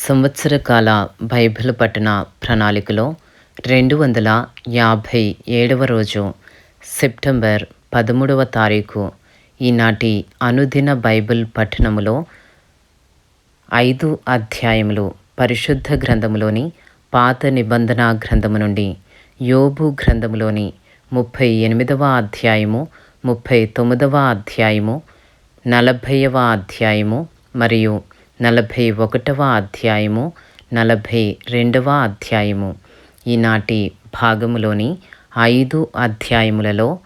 సంవత్సర కాల బైబిల్ పఠన ప్రణాళికలో రెండు వందల యాభై ఏడవ రోజు సెప్టెంబర్ పదమూడవ తారీఖు ఈనాటి అనుదిన బైబిల్ పఠనములో ఐదు అధ్యాయములు పరిశుద్ధ గ్రంథములోని పాత నిబంధన గ్రంథము నుండి యోబు గ్రంథములోని ముప్పై ఎనిమిదవ అధ్యాయము ముప్పై తొమ్మిదవ అధ్యాయము నలభైవ అధ్యాయము మరియు నలభై ఒకటవ అధ్యాయము నలభై రెండవ అధ్యాయము. ఈనాటి భాగములోని ఐదు అధ్యాయములలో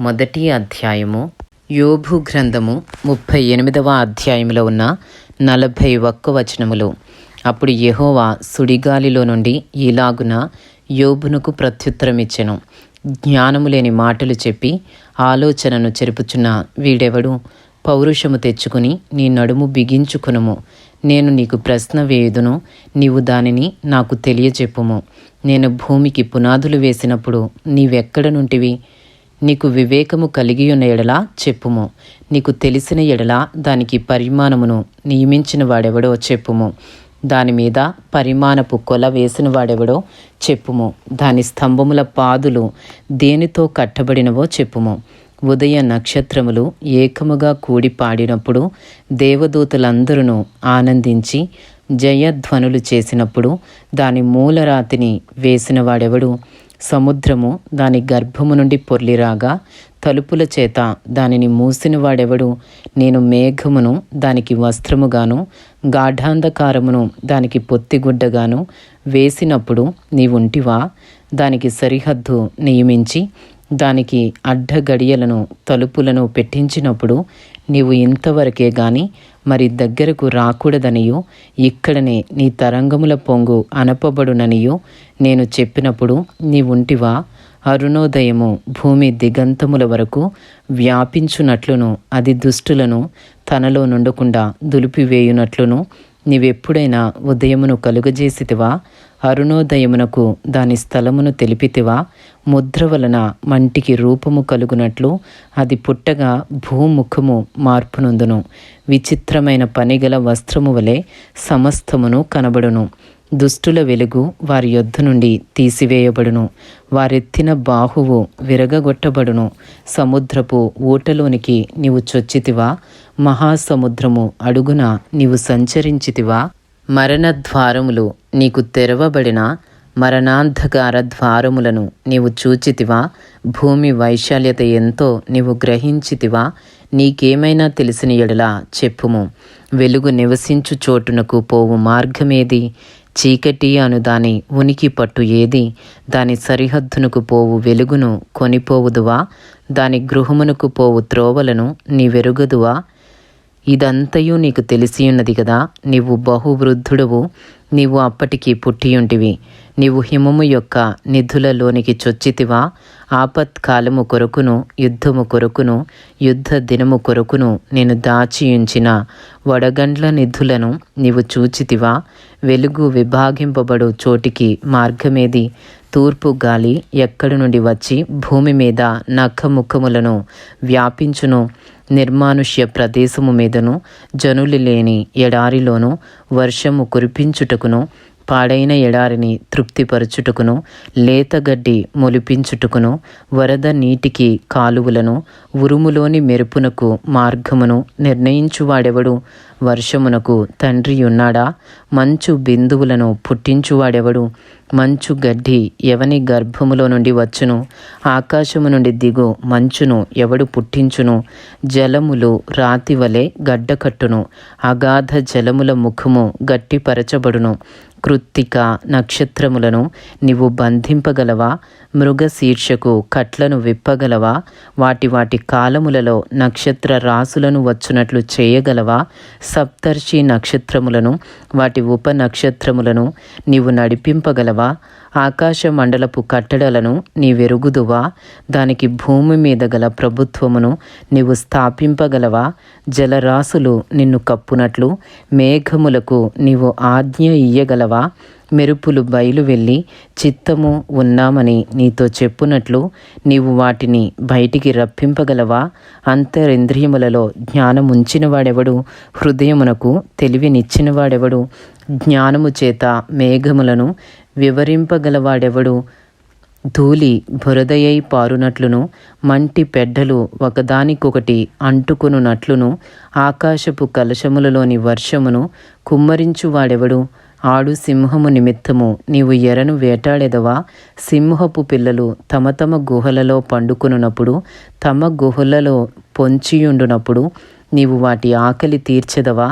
మొదటి అధ్యాయము యోభు గ్రంథము ముప్పై ఎనిమిదవ అధ్యాయంలో ఉన్న నలభై ఒక్క వచనములు. అప్పుడు యహోవా సుడిగాలిలో నుండి ఇలాగున యోబునకు ప్రత్యుత్తరమిచ్చెను. జ్ఞానము లేని మాటలు చెప్పి ఆలోచనను చెరుపుచున్న వీడెవడు? పౌరుషము తెచ్చుకుని నీ నడుము బిగించుకునుము. నేను నీకు ప్రశ్న వేయుదును నీవు దానిని నాకు తెలియచెప్పుము. నేను భూమికి పునాదులు వేసినప్పుడు నీవెక్కడ నుంటివి? నీకు వివేకము కలిగి ఉన్న చెప్పుము. నీకు తెలిసిన ఎడలా దానికి పరిమాణమును నియమించిన వాడెవడో చెప్పుము. దాని మీద పరిమాణపు కొల వేసిన వాడెవడో చెప్పుము. దాని స్తంభముల పాదులు దేనితో కట్టబడినవో చెప్పుము. ఉదయ నక్షత్రములు ఏకముగా కూడి పాడినప్పుడు దేవదూతలందరూ ఆనందించి జయధ్వనులు చేసినప్పుడు దాని మూలరాతిని వేసిన వాడెవడు సముద్రము దాని గర్భము నుండి పొర్లిరాగా తలుపుల చేత దానిని మూసిన వాడెవడు నేను మేఘమును దానికి వస్త్రముగాను గాఢాంధకారమును దానికి పొత్తిగుడ్డగాను వేసినప్పుడు నీవుంటివా? దానికి సరిహద్దు నియమించి దానికి అడ్డగడియలను తలుపులను పెట్టించినప్పుడు నీవు ఇంతవరకే గాని మరి దగ్గరకు రాకూడదనియో ఇక్కడనే నీ తరంగముల పొంగు అనపబడుననియో నేను చెప్పినప్పుడు నీవుంటివా అరుణోదయము భూమి దిగంతముల వరకు వ్యాపించునట్లును అది దుష్టులను తనలో నుండకుండా దులిపివేయునట్లును నీవెప్పుడైనా ఉదయమును కలుగజేసితివా? అరుణోదయమునకు దాని స్థలమును తెలిపితివా? ముద్ర వలన మంటికి రూపము కలుగునట్లు అది పుట్టగా భూముఖము మార్పునందును. విచిత్రమైన పనిగల వస్త్రము వలె సమస్తమును కనబడును. దుష్టుల వెలుగు వారి యొద్ద నుండి తీసివేయబడును. వారెత్తిన బాహువు విరగగొట్టబడును. సముద్రపు ఊటలోనికి నీవు చొచ్చితివా? మహాసముద్రము అడుగున నీవు సంచరించితివా? మరణద్వారములు నీకు తెరవబడిన మరణాంధకార ద్వారములను నీవు చూచితివా? భూమి వైశాల్యత ఎంతో నీవు గ్రహించితివా? నీకేమైనా తెలిసిన ఎడలా చెప్పుము. వెలుగు నివసించు చోటునకు పోవు మార్గమేది? చీకటి అను దాని ఉనికి పట్టు ఏది? దాని సరిహద్దునకు పోవు వెలుగును కొనిపోవుదువా? దాని గృహమునకు పోవు త్రోవలను నీవెరుగదువా? ఇదంతయు నీకు తెలిసియున్నది కదా నీవు బహువృద్ధుడవు నీవు అప్పటికి పుట్టియుంటివి నీవు హిమము యొక్క నిధులలోనికి చొచ్చితివా? ఆపత్కాలము కొరకును యుద్ధము కొరకును యుద్ధ దినము కొరకును నేను దాచియుంచిన. వడగండ్ల నిధులను నీవు చూచితివా? వెలుగు విభాగింపబడు చోటికి మార్గమేది? తూర్పు గాలి ఎక్కడి నుండి వచ్చి భూమి మీద నఖముఖములను వ్యాపించును? నిర్మానుష్య ప్రదేశము మీదను జనులు లేని ఎడారిలోను వర్షము కురిపించుటకును పాడైన ఎడారిని తృప్తిపరచుటకును లేతగడ్డి మొలిపించుటకును వరద నీటికి కాలువలను ఉరుములోని మెరుపునకు మార్గమును నిర్ణయించువాడెవడు? వర్షమునకు తండ్రియున్నాడా? మంచు బిందువులను పుట్టించువాడెవడు? మంచు గడ్డి ఎవని గర్భములో నుండి వచ్చును? ఆకాశము నుండి దిగు మంచును ఎవడు పుట్టించును? జలములు రాతి వలె గడ్డకట్టును అగాధ జలముల ముఖము గట్టిపరచబడును. కృత్తిక నక్షత్రములను నీవు బంధింపగలవా? మృగ శీర్షకు కట్లను విప్పగలవా? వాటి వాటి కాలములలో నక్షత్ర రాసులను వచ్చునట్లు చేయగలవా? సప్తర్షి నక్షత్రములను వాటి ఉప నక్షత్రములను నీవు నడిపింపగలవా? చెప్పగలవా ఆకాశ మండలపు కట్టడలను నీవెరుగుదువా? దానికి భూమి మీద గల ప్రభుత్వమును నీవు స్థాపింపగలవా? జలరాశులు నిన్ను కప్పునట్లు మేఘములకు నీవు ఆజ్ఞ ఇయ్యగలవా? మెరుపులు బయలు వెళ్ళి చిత్తము ఉన్నామని నీతో చెప్పునట్లు నీవు వాటిని బయటికి రప్పింపగలవా? అంతరింద్రియములలో జ్ఞానముంచినవాడెవడు? హృదయమునకు తెలివినిచ్చినవాడెవడు? జ్ఞానము చేత మేఘములను వివరింపగలవాడెవడు? ధూళి బురదయై పారునట్లును మంటి పెడ్డలు ఒకదానికొకటి అంటుకొనున్నట్లును ఆకాశపు కలశములలోని వర్షమును కుమ్మరించువాడెవడు? ఆడు సింహము నిమిత్తము నీవు ఎరను వేటాడెదవా? సింహపు పిల్లలు తమ తమ గుహలలో పండుకొనున్నప్పుడు తమ గుహలలో పొంచియుండునప్పుడు నీవు వాటి ఆకలి తీర్చెదవా?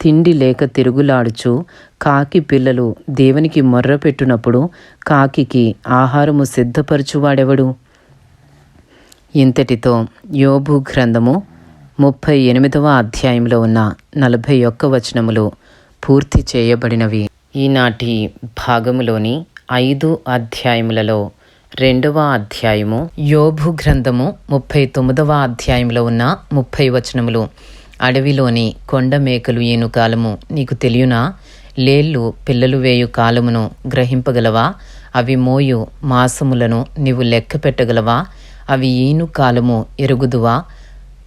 తిండి లేక తిరుగులాడుచు కాకి పిల్లలు దేవునికి మొర్రపెట్టునప్పుడు కాకికి ఆహారము సిద్ధపరచువాడెవడు? ఇంతటితో యోబు గ్రంథము ముప్పై ఎనిమిదవ అధ్యాయంలో ఉన్న నలభై ఒక్క వచనములు పూర్తి చేయబడినవి. ఈనాటి భాగములోని ఐదు అధ్యాయములలో రెండవ అధ్యాయము యోభు గ్రంథము ముప్పై తొమ్మిదవ అధ్యాయంలో ఉన్న ముప్పై వచనములు. అడవిలోని కొండ మేకలు ఏను కాలము నీకు తెలియనా? లేళ్ళు పిల్లలు వేయు కాలమును గ్రహింపగలవా? అవి మోయు మాసములను నీవు లెక్క పెట్టగలవా? అవి ఈను కాలము ఎరుగుదువా?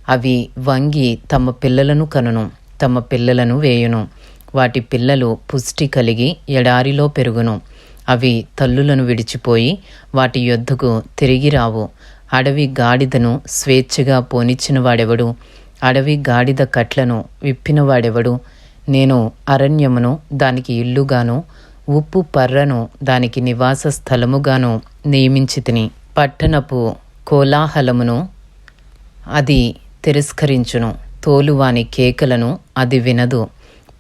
అవి వంగి తమ పిల్లలను కనును తమ పిల్లలను వేయును. వాటి పిల్లలు పుష్టి కలిగి ఎడారిలో పెరుగును. అవి తల్లులను విడిచిపోయి వాటి యొద్దకు తిరిగి రావు. అడవి గాడిదను స్వేచ్ఛగా పోనిచ్చిన వాడెవడు? అడవి గాడిద కట్లను విప్పినవాడెవడు? నేను అరణ్యమును దానికి ఇల్లుగాను ఉప్పు పర్రను దానికి నివాస స్థలముగాను నియమించి తిని పట్టణపు కోలాహలమును అది తిరస్కరించును. తోలువాని కేకలను అది వినదు.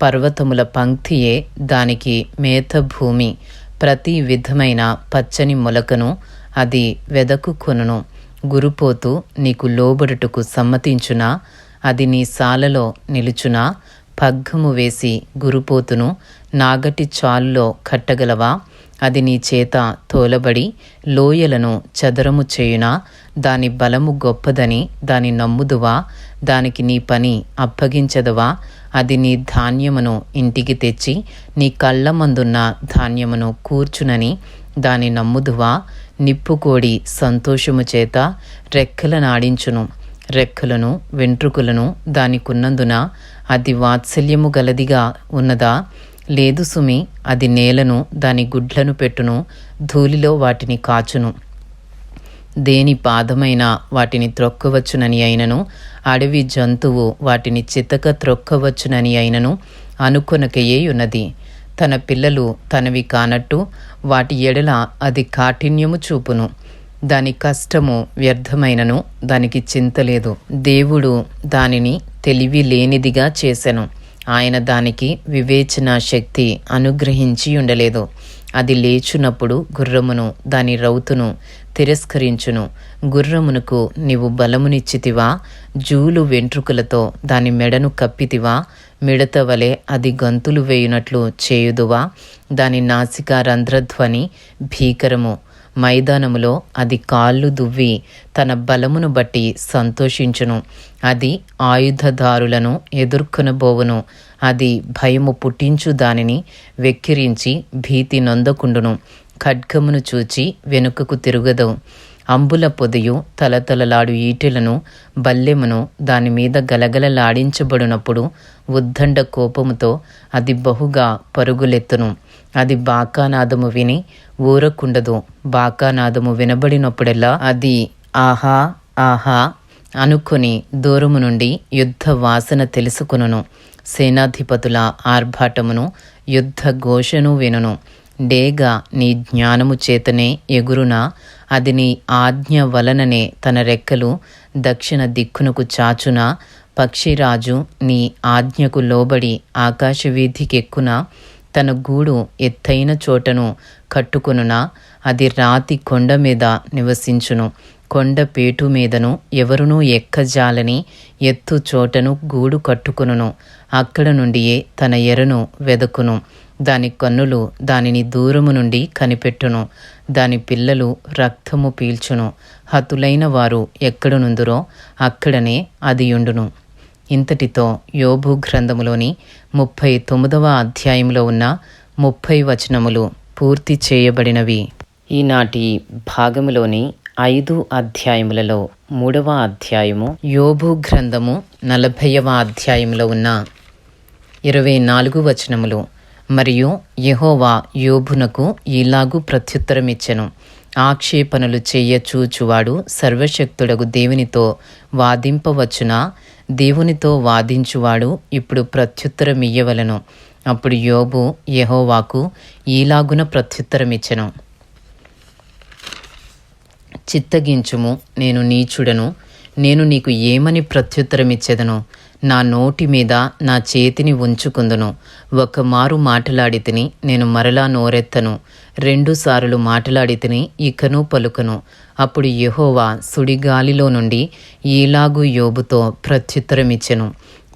పర్వతముల పంక్తియే దానికి మేత భూమి ప్రతి విధమైన పచ్చని మొలకను అది వెదకుకొనును. గురుపోతూ నీకు లోబడుటకు సమ్మతించునా? అది నీ సాలలో నిలుచునా? పగ్గము వేసి గురుపోతును నాగటి చాలులో కట్టగలవా? అది నీ చేత తోలబడి లోయలను చదరము చేయునా? దాని బలము గొప్పదని దాని నమ్ముదువా? దానికి నీ పని అప్పగించదవా? అది నీ ధాన్యమును ఇంటికి తెచ్చి నీ కళ్ళ మందున్న ధాన్యమును కూర్చునని దాని నమ్ముదువా? నిప్పుకోడి సంతోషము చేత రెక్కల నాడించును. రెక్కలను వెంట్రుకలను దానికున్నందున అది వాత్సల్యము గలదిగా ఉన్నదా? లేదు సుమి అది నేలను దాని గుడ్లను పెట్టును ధూళిలో వాటిని కాచును. దేని పాదమైన వాటిని త్రొక్కవచ్చునని అయినను అడవి జంతువు వాటిని చితక త్రొక్కవచ్చునని అయినను అనుకొనకయే ఉన్నది. తన పిల్లలు తనవి కానట్టు వాటి ఎడల అది కాఠిన్యము చూపును. దాని కష్టము వ్యర్థమైనను దానికి చింతలేదు దేవుడు దానిని తెలివి లేనిదిగా చేసెను. ఆయన దానికి వివేచన శక్తి అనుగ్రహించి ఉండలేదు. అది లేచునప్పుడు గుర్రమును దాని రౌతును తిరస్కరించును. గుర్రమునకు నీవు బలమునిచ్చితివా? జూలు వెంట్రుకలతో దాని మెడను కప్పితివా? మిడత వలె అది గంతులు వేయునట్లు చేయుదువా? దాని నాసిక రంధ్రధ్వని భీకరము. మైదానములో అది కాళ్ళు దువ్వి తన బలమును బట్టి సంతోషించును. అది ఆయుధదారులను ఎదుర్కొనబోవును. అది భయము పుట్టించు దానిని వెక్కిరించి భీతి నొందకుండును. ఖడ్గమును చూచి వెనుకకు తిరుగదు. అంబుల పొదయు తలతలలాడు ఈటెలను బల్లెమును దాని మీద గలగలలాడించబడినప్పుడు ఉద్దండ కోపముతో అది బహుగా పరుగులెత్తును. అది బాకానాదము విని ఊరకుండదు. బాకానాదము వినబడినప్పుడెల్లా అది ఆహా ఆహా అనుకుని దూరము నుండి యుద్ధ వాసన తెలుసుకును సేనాధిపతుల ఆర్భాటమును యుద్ధ ఘోషను వినును. డేగా నీ జ్ఞానము చేతనే ఎగురునా అది నీ ఆజ్ఞ వలననే తన రెక్కలు దక్షిణ దిక్కునకు చాచునా పక్షిరాజు నీ ఆజ్ఞకు లోబడి ఆకాశవీధికెక్కున తన గూడు ఎత్తైన చోటను కట్టుకొనునా అది రాతి కొండ మీద నివసించును. కొండ పేటు మీదను ఎవరునూ ఎక్కజాలని ఎత్తు చోటను గూడు కట్టుకొనును. అక్కడ నుండియే తన ఎరను వెదకును. దాని కన్నులు దానిని దూరము నుండి కనిపెట్టును. దాని పిల్లలు రక్తము పీల్చును. హతులైన వారు ఎక్కడనుందురో అక్కడనే అది ఉండును ఇంతటితో యోబు గ్రంథములోని ముప్పై తొమ్మిదవ అధ్యాయంలో ఉన్న ముప్పై వచనములు పూర్తి చేయబడినవి. ఈనాటి భాగములోని ఐదు అధ్యాయములలో మూడవ అధ్యాయము యోబు గ్రంథము నలభైవ అధ్యాయంలో ఉన్న ఇరవై నాలుగు వచనములు. మరియు యహోవా యోబునకు ఇలాగు ప్రత్యుత్తరమిచ్చెను. ఆక్షేపణలు చేయ చూచువాడు సర్వశక్తుడగు దేవునితో వాదింపవచ్చునా? దేవునితో వాదించువాడు ఇప్పుడు ప్రత్యుత్తరం ఇయ్యవలను అప్పుడు యోబు యహోవాకు ఈలాగున ప్రత్యుత్తరమిచ్చెను. చిత్తగించుము నేను నీచుడను. నేను నీకు ఏమని ప్రత్యుత్తరమిచ్చేదను? నా నోటి మీద నా చేతిని ఉంచుకుందును. ఒకమారు మాటలాడి తిని నేను మరలా నోరెత్తను. రెండుసార్లు మాటలాడి తిని ఇకను పలుకను. అప్పుడు యెహోవా సుడిగాలిలో నుండి ఈలాగు యోబుతో ప్రత్యుత్తరమిచ్చెను.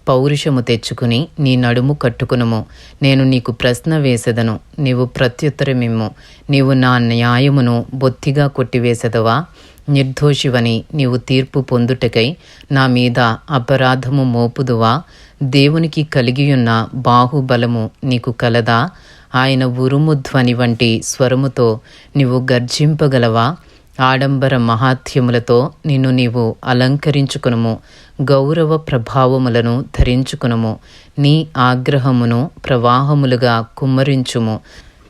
పౌరుషము తెచ్చుకుని నీ నడుము కట్టుకునుము. నేను నీకు ప్రశ్న వేసెదను. నీవు ప్రత్యుత్తరమిమ్ము. నీవు నా న్యాయమును బొత్తిగా కొట్టివేసెదవా? నిర్దోషివని నీవు తీర్పు పొందుటకై నా మీద అపరాధము మోపుదువా? దేవునికి కలిగియున్న బాహుబలము నీకు కలదా? ఆయన ఉరుము ధ్వని వంటి స్వరముతో నీవు గర్జింపగలవా? ఆడంబర మహాత్యములతో నిన్ను నీవు అలంకరించుకునుము గౌరవ ప్రభావములను ధరించుకునుము నీ ఆగ్రహమును ప్రవాహములుగా కుమ్మరించుము.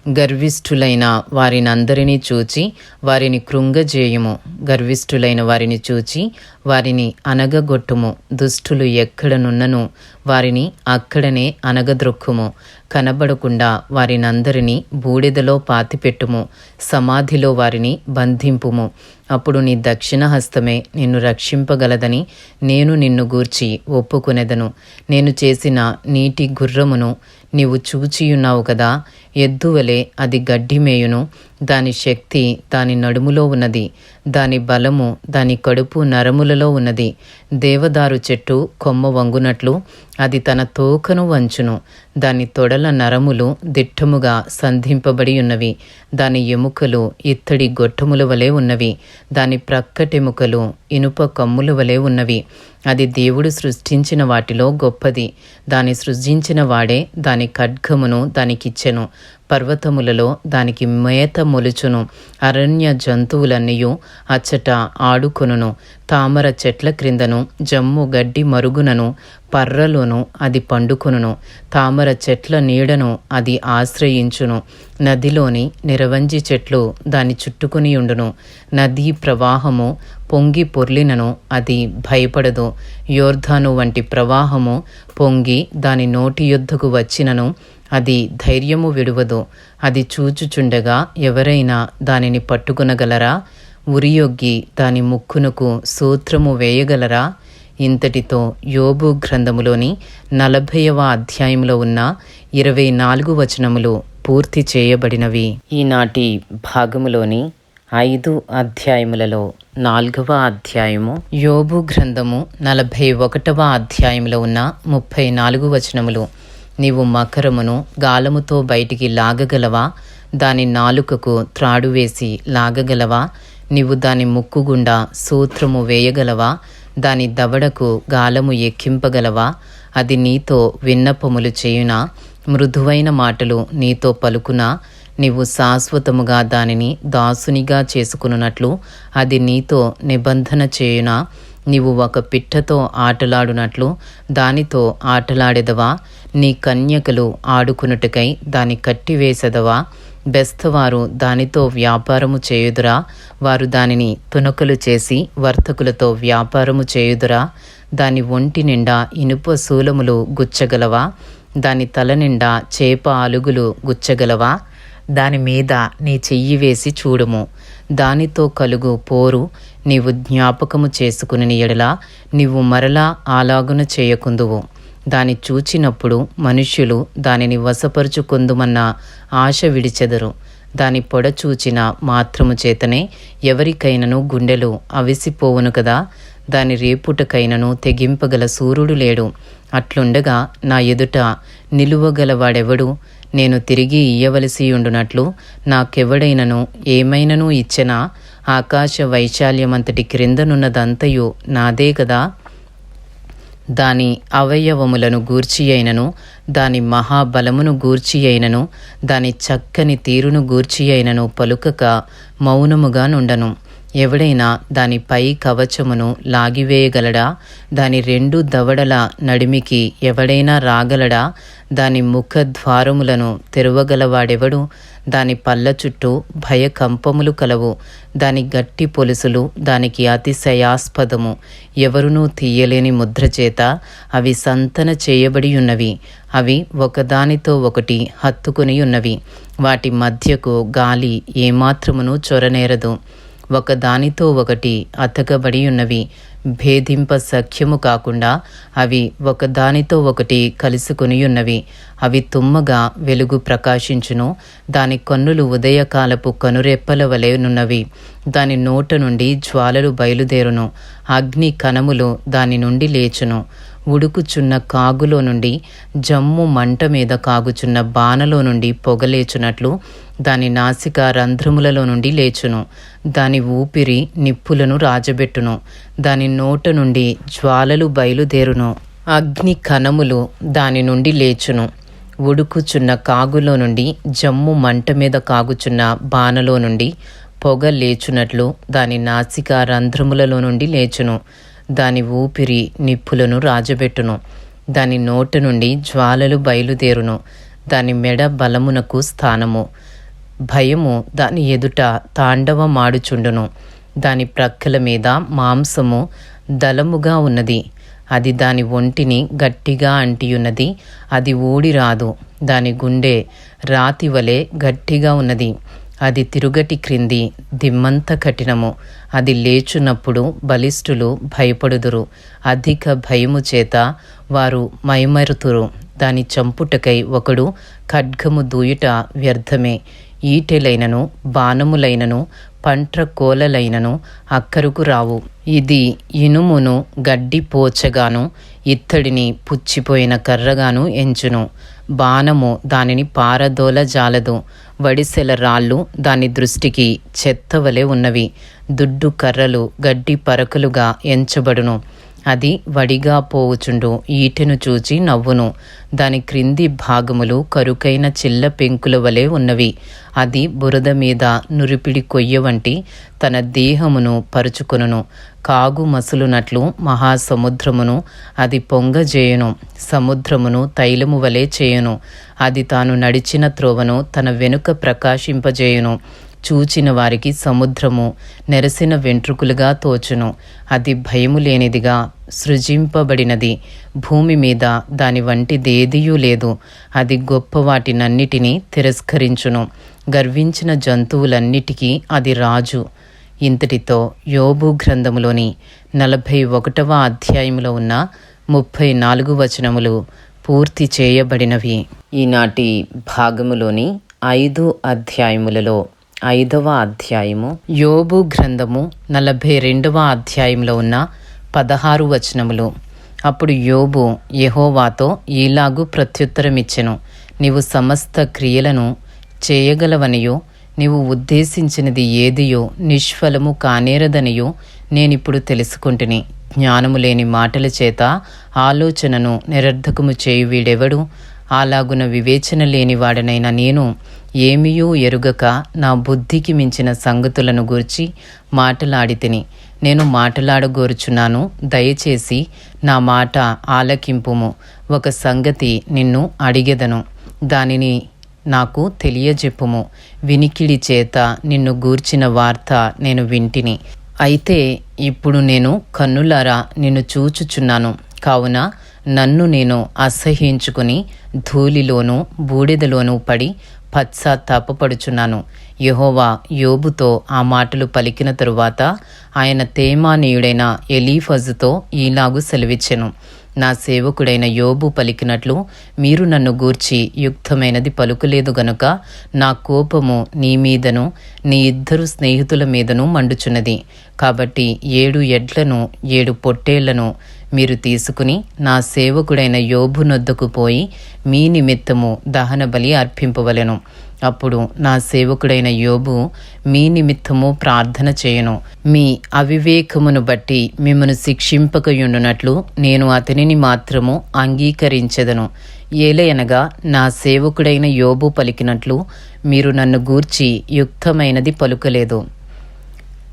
గర్విష్ఠులైన వారినందరినీ చూచి వారిని కృంగజేయుము. గర్విష్ఠులైన వారిని చూచి వారిని అనగగొట్టుము. దుష్టులు ఎక్కడనున్నను వారిని అక్కడనే అనగద్రొక్కుము కనబడకుండా వారినందరినీ బూడిదలో పాతిపెట్టుము. సమాధిలో వారిని బంధింపుము. అప్పుడు నీ దక్షిణ హస్తమే నిన్ను రక్షింపగలదని నేను నిన్ను గూర్చి ఒప్పుకొనెదను. నేను చేసిన నీటి గుర్రమును నీవు చూచియున్నావు కదా ఎద్దువలే అది గడ్డి మేయును. దాని శక్తి దాని నడుములో ఉన్నది. దాని బలము దాని కడుపు నరములలో ఉన్నది. దేవదారు చెట్టు కొమ్మ వంగునట్లు అది తన తోకను వంచును. దాని తొడల నరములు దిట్టముగా సంధింపబడి ఉన్నవి. దాని ఎముకలు ఇత్తడి గొట్టముల వలె ఉన్నవి. దాని ప్రక్కటెముకలు ఇనుప కమ్ముల వలె ఉన్నవి. అది దేవుడు సృష్టించిన వాటిలో గొప్పది. దాని సృజించిన వాడే దాని ఖడ్గమును దానికిచ్చెను పర్వతములలో దానికి మేత మొలుచును. అరణ్య జంతువులన్నీయు అచ్చట ఆడుకొనును. తామర చెట్ల క్రిందను జమ్ము గడ్డి మరుగునను పర్రలోను అది పండుకొనును. తామర చెట్ల నీడను అది ఆశ్రయించును. నదిలోని నిరవంజి చెట్లు దాని చుట్టుకుని ఉండును నదీ ప్రవాహము పొంగి పొర్లినను అది భయపడదు. యోర్ధాను వంటి ప్రవాహము పొంగి దాని నోటి యుద్ధకు వచ్చినను అది ధైర్యము విడువదు. అది చూచుచుండగా ఎవరైనా దానిని పట్టుకొనగలరా? ఉరియొగ్గి దాని ముక్కునకు సూత్రము వేయగలరా? ఇంతటితో యోబు గ్రంథములోని నలభైవ అధ్యాయంలో ఉన్న ఇరవై నాలుగు వచనములు పూర్తి చేయబడినవి. ఈనాటి భాగములోని ఐదు అధ్యాయములలో నాలుగవ అధ్యాయము యోబు గ్రంథము నలభై ఒకటవ అధ్యాయంలో ఉన్న ముప్పై నాలుగు వచనములు. నీవు మకరమును గాలముతో బయటికి లాగగలవా? దాని నాలుకకు త్రాడు వేసి లాగగలవా? నీవు దాని ముక్కు గుండా సూత్రము వేయగలవా? దాని దవడకు గాలము ఎక్కింపగలవా? అది నీతో విన్నపములు చేయునా? మృదువైన మాటలు నీతో పలుకునా? నీవు శాశ్వతముగా దానిని దాసునిగా చేసుకున్నట్లు అది నీతో నిబంధన చేయున. నీవు ఒక పిట్టతో ఆటలాడునట్లు దానితో ఆటలాడెదవా. నీ కన్యకలు ఆడుకున్నట్టుకై దాని కట్టివేసెదవా. బెస్తవారు దానితో వ్యాపారము చేయుదురా. వారు దానిని తునకలు చేసి వర్తకులతో వ్యాపారము చేయుదురా. దాని ఒంటి నిండా ఇనుప శూలములు గుచ్చగలవా. దాని తల నిండా చేప అలుగులు గుచ్చగలవా. దాని మీద నీ చెయ్యి వేసి చూడుము. దానితో కలుగు పోరు నీవు జ్ఞాపకము చేసుకుని ఎడలా నీవు మరలా ఆలాగున చేయకుందువు. దాని చూచినప్పుడు మనుష్యులు దానిని వశపరుచుకుందుమన్న ఆశ విడిచెదరు. దాని పొడ చూచిన మాత్రము చేతనే ఎవరికైనను గుండెలు అవిసిపోవును కదా? దాని రేపుటకైనను తెగింపగల సూర్యుడు లేడు. అట్లుండగా నా ఎదుట నిలువగలవాడెవడు? నేను తిరిగి ఇయ్యవలసి ఉండునట్లు నాకెవడైనను ఏమైనను ఇచ్చినా? ఆకాశ వైశాల్యమంతటి క్రిందనున్నదంతయు నాదే కదా దాని అవయవములను గూర్చి అయినను దాని మహాబలమును గూర్చి అయినను దాని చక్కని తీరును గూర్చి అయినను పలుకక మౌనముగా నుండను. ఎవడైనా దాని పై కవచమును లాగివేయగలడా? దాని రెండు దవడల నడిమికి ఎవడైనా రాగలడా? దాని ముఖ ద్వారములను తెరవగలవాడెవడు? దాని పళ్ళ చుట్టూ భయకంపములు కలవు. దాని గట్టి పొలుసులు దానికి అతిశయాస్పదము. ఎవరునూ తీయలేని ముద్ర చేత అవి సంతన చేయబడి ఉన్నవి అవి ఒకదానితో ఒకటి హత్తుకుని ఉన్నవి వాటి మధ్యకు గాలి ఏమాత్రమును చొరనేరదు. ఒకదానితో ఒకటి అతకబడి ఉన్నవి. భేదింప సఖ్యము కాకుండా అవి ఒకదానితో ఒకటి కలుసుకుని ఉన్నవి. అవి తుమ్మగా వెలుగు ప్రకాశించును. దాని కన్నులు ఉదయకాలపు కనురెప్పల వలెనున్నవి దాని నోట నుండి జ్వాలలు బయలుదేరును. అగ్ని కణములు దాని నుండి లేచును. ఉడుకుచున్న కాగులో నుండి జమ్ము మంట మీద కాగుచున్న బాణలో నుండి పొగలేచునట్లు దాని నాసిక రంధ్రములలో నుండి లేచును. దాని ఊపిరి నిప్పులను రాజబెట్టును. దాని నోట నుండి జ్వాలలు బయలుదేరును. అగ్ని కణములు దాని నుండి లేచును. ఉడుకుచున్న కాగులో నుండి జమ్ము మంట మీద కాగుచున్న బాణలో నుండి పొగ లేచునట్లు దాని నాసిక రంధ్రములలో నుండి లేచును. దాని ఊపిరి నిప్పులను రాజబెట్టును. దాని నోట నుండి జ్వాలలు బయలుదేరును. దాని మెడ బలమునకు స్థానము. భయము దాని ఎదుట తాండవమాడుచుండును. దాని ప్రక్కల మీద మాంసము దళముగా ఉన్నది. అది దాని ఒంటిని గట్టిగా అంటియున్నది. అది ఊడిరాదు. దాని గుండె రాతి వలె గట్టిగా ఉన్నది. అది తిరుగటి క్రింది దిమ్మంత కఠినము. అది లేచునప్పుడు బలిష్ఠులు భయపడుదురు. అధిక భయము చేత వారు మైమరుతురు. దాని చంపుటకై ఒకడు ఖడ్గము దూయుట వ్యర్థమే. ఈటెలైనను బాణములైనను పంట్ర కోలలైనను అక్కరుకు రావు. ఇది ఇనుమును గడ్డి పోచగాను ఇత్తడిని పుచ్చిపోయిన కర్రగాను ఎంచును. బాణము దానిని పారదోల జాలదు వడిసెల రాళ్ళు దాని దృష్టికి చెత్తవలే ఉన్నవి. దుడ్డు కర్రలు గడ్డి పరకలుగా ఎంచబడును. అది వడిగా పోవుచుండు. ఈటెను చూచి నవ్వును. దాని క్రింది భాగములు కరుకైన చిల్ల పెంకుల వలె ఉన్నవి. అది బురద మీద నురిపిడి కొయ్య వంటి తన దేహమును పరుచుకొనును. కాగు మసులునట్లు మహాసముద్రమును అది పొంగజేయును. సముద్రమును తైలము వలె చేయును. అది తాను నడిచిన త్రోవను తన వెనుక ప్రకాశింపజేయును. చూచిన వారికి సముద్రము నెరసిన వెంట్రుకలుగా తోచును. అది భయము లేనిదిగా సృజింపబడినది. భూమి మీద దాని వంటిదేదియూ లేదు. అది గొప్ప వాటినన్నిటినీ తిరస్కరించును. గర్వించిన జంతువులన్నిటికీ అది రాజు. ఇంతటితో యోబు గ్రంథములోని నలభై ఒకటవ అధ్యాయంలో ఉన్న ముప్పై నాలుగు వచనములు పూర్తి చేయబడినవి. ఈనాటి భాగములోని ఐదు అధ్యాయములలో ఐదవ అధ్యాయము యోబు గ్రంథము నలభై రెండవ అధ్యాయంలో ఉన్న పదహారు వచనములు. అప్పుడు యోబు యహోవాతో ఈలాగు ప్రత్యుత్తరమిచ్చెను నీవు సమస్త క్రియలను చేయగలవనియో నీవు ఉద్దేశించినది ఏదియో నిష్ఫలము కానేరదనియో నేనిప్పుడు తెలుసుకుంటుని. జ్ఞానము లేని మాటల చేత ఆలోచనను నిరర్ధకము చేయు వీడెవడు? అలాగున వివేచన లేనివాడనైన నేను ఏమియూ ఎరుగక నా బుద్ధికి మించిన సంగతులను గూర్చి మాటలాడితిని. నేను మాటలాడగోరుచున్నాను దయచేసి నా మాట ఆలకింపుము. ఒక సంగతి నిన్ను అడిగెదను దానిని నాకు తెలియజెప్పుము. వినికిడి చేత నిన్ను గూర్చిన వార్త నేను వింటిని. అయితే ఇప్పుడు నేను కన్నులారా నిన్ను చూచుచున్నాను. కావున నన్ను నేను అసహ్యించుకుని ధూళిలోనూ బూడిదలోనూ పడి పశ్చాత్తాపడుచున్నాను యహోవా యోబుతో ఆ మాటలు పలికిన తరువాత ఆయన తేమానీయుడైన ఎలీఫజుతో ఈలాగు సెలవిచ్చెను. నా సేవకుడైన యోబు పలికినట్లు మీరు నన్ను గూర్చి యుక్తమైనది పలుకులేదు గనుక నా కోపము నీ మీదను నీ ఇద్దరు స్నేహితుల మీదను మండుచున్నది. కాబట్టి ఏడు ఎడ్లను ఏడు పొట్టేళ్ళను మీరు తీసుకుని నా సేవకుడైన యోబు నొద్దకు పోయి మీ నిమిత్తము దహన బలి అర్పింపవలెను. అప్పుడు నా సేవకుడైన యోబు మీ నిమిత్తము ప్రార్థన చేయను. మీ అవివేకమును బట్టి మిమ్మను శిక్షింపకయుండునట్లు నేను అతనిని మాత్రము అంగీకరించెదను. ఏలయనగా నా సేవకుడైన యోబు పలికినట్లు మీరు నన్ను గూర్చి యుక్తమైనది పలుకలేదు.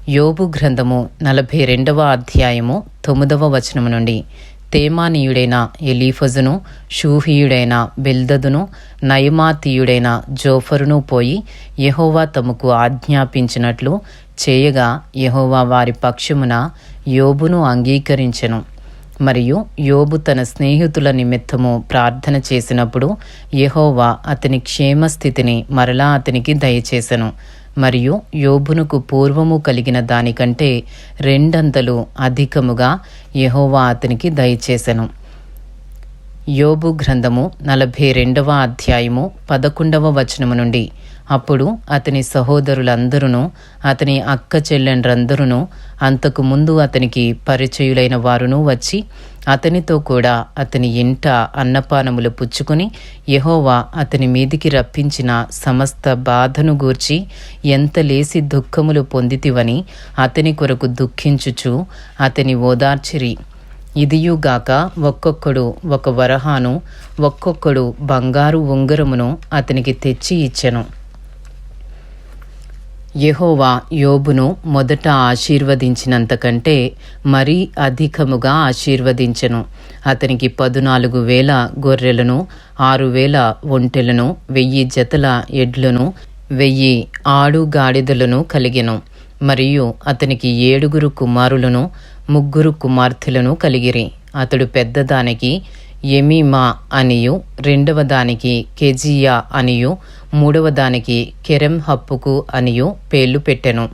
యోబు గ్రంథము నలభై రెండవ అధ్యాయము తొమ్మిదవ వచనము నుండి. తేమానీయుడైన ఎలీఫజును షూహీయుడైన బెల్దదును నయమాతీయుడైన జోఫరును పోయి యహోవా తమకు ఆజ్ఞాపించినట్లు చేయగా యహోవా వారి పక్షమున యోబును అంగీకరించెను. మరియు యోబు తన స్నేహితుల నిమిత్తము ప్రార్థన చేసినప్పుడు యహోవా అతని క్షేమస్థితిని మరలా అతనికి దయచేసెను. మరియు యోబునకు పూర్వము కలిగిన దానికంటే రెండంతలు అధికముగా యహోవా అతనికి దయచేసెను. యోబు గ్రంథము నలభై రెండవ అధ్యాయము పదకొండవ వచనము నుండి అప్పుడు అతని సహోదరులందరూ అతని అక్క చెల్లెండ్రందరూ అంతకు ముందు అతనికి పరిచయులైన వారును వచ్చి అతనితో కూడా అతని ఇంట అన్నపానములు పుచ్చుకొని యహోవా అతని మీదికి రప్పించిన సమస్త బాధను గూర్చి ఎంత లేసి దుఃఖములు పొందితివని అతని కొరకు దుఃఖించుచు అతని ఓదార్చిరి. ఇదియుగాక ఒక్కొక్కడు ఒక వరహాను ఒక్కొక్కడు బంగారు ఉంగరమును అతనికి తెచ్చి ఇచ్చెను. యెహోవా యోబును మొదట ఆశీర్వదించినంతకంటే మరీ అధికముగా ఆశీర్వదించెను. అతనికి పదునాలుగు వేల గొర్రెలను ఆరు వేల ఒంటెలను వెయ్యి జతల ఎడ్లను వెయ్యి ఆడు గాడిదలను కలిగెను. మరియు అతనికి ఏడుగురు కుమారులను ముగ్గురు కుమార్తెలను కలిగిరి. అతడు పెద్దదానికి ఎమీమా అనియు రెండవ దానికి కెజియా అనియు మూడవ దానికి కెరెం హప్పుకు అనియు పేర్లు పెట్టెను.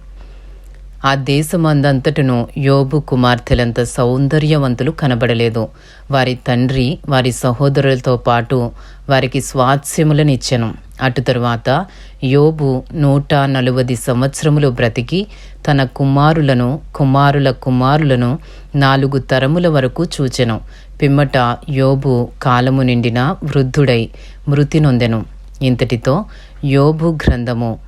ఆ దేశమందంతటను యోబు కుమార్తెలంత సౌందర్యవంతులు కనబడలేదు. వారి తండ్రి వారి సహోదరులతో పాటు వారికి స్వాస్యములనిచ్చెను అటు తరువాత యోబు నూట నలువది సంవత్సరములు బ్రతికి తన కుమారులను కుమారుల కుమారులను నాలుగు తరముల వరకు చూచెను. పిమ్మట యోబు కాలము నిండిన వృద్ధుడై మృతి నొందెను. ఇంతటితో యోబు గ్రంథము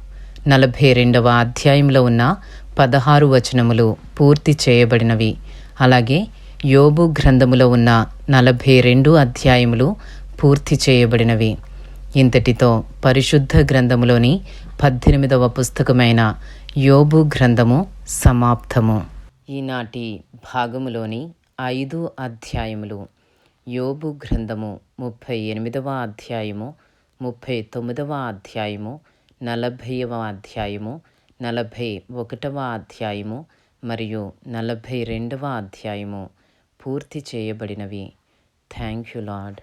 నలభై రెండవ అధ్యాయంలో ఉన్న పదహారు వచనములు పూర్తి చేయబడినవి. అలాగే యోబు గ్రంథములో ఉన్న నలభై రెండు అధ్యాయములు పూర్తి చేయబడినవి. ఇంతటితో పరిశుద్ధ గ్రంథములోని పద్దెనిమిదవ పుస్తకమైన యోబు గ్రంథము సమాప్తము. ఈనాటి భాగములోని ఐదు అధ్యాయములు యోబు గ్రంథము ముప్పై ఎనిమిదవ అధ్యాయము ముప్పై తొమ్మిదవ అధ్యాయము నలభైవ అధ్యాయము నలభై ఒకటవ అధ్యాయము మరియు నలభై రెండవ అధ్యాయము పూర్తి చేయబడినవి. Thank you lord